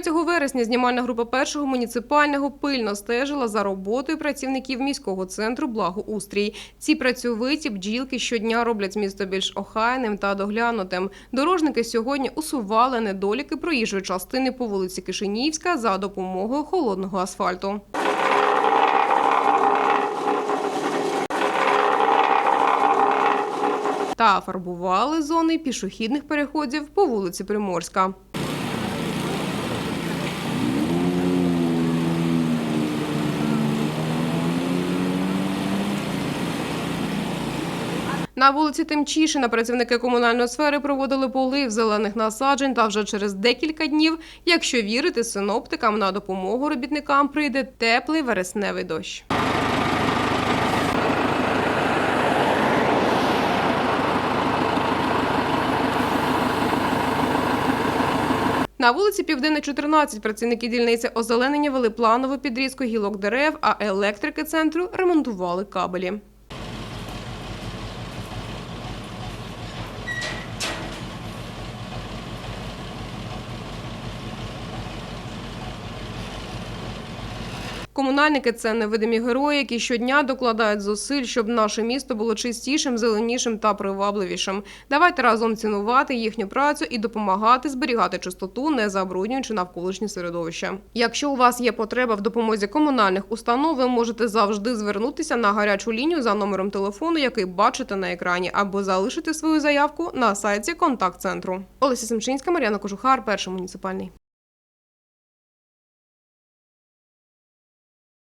3 вересня знімальна група першого муніципального пильно стежила за роботою працівників міського центру Благоустрій. Ці працьовиті бджілки щодня роблять місто більш охайним та доглянутим. Дорожники сьогодні усували недоліки проїжджої частини по вулиці Кишинівська за допомогою холодного асфальту. Та фарбували зони пішохідних переходів по вулиці Приморська. На вулиці Тимчишина працівники комунальної сфери проводили полив зелених насаджень та вже через декілька днів, якщо вірити синоптикам, на допомогу робітникам прийде теплий вересневий дощ. На вулиці Південна, 14 працівники дільниці озеленення вели планову підрізку гілок дерев, а електрики центру ремонтували кабелі. Комунальники це невидимі герої, які щодня докладають зусиль, щоб наше місто було чистішим, зеленішим та привабливішим. Давайте разом цінувати їхню працю і допомагати зберігати чистоту, не забруднюючи навколишнє середовище. Якщо у вас є потреба в допомозі комунальних установ, ви можете завжди звернутися на гарячу лінію за номером телефону, який бачите на екрані, або залишити свою заявку на сайті контакт-центру. Олеся Семчинська, Мар'яна Кожухар, перший муніципальний.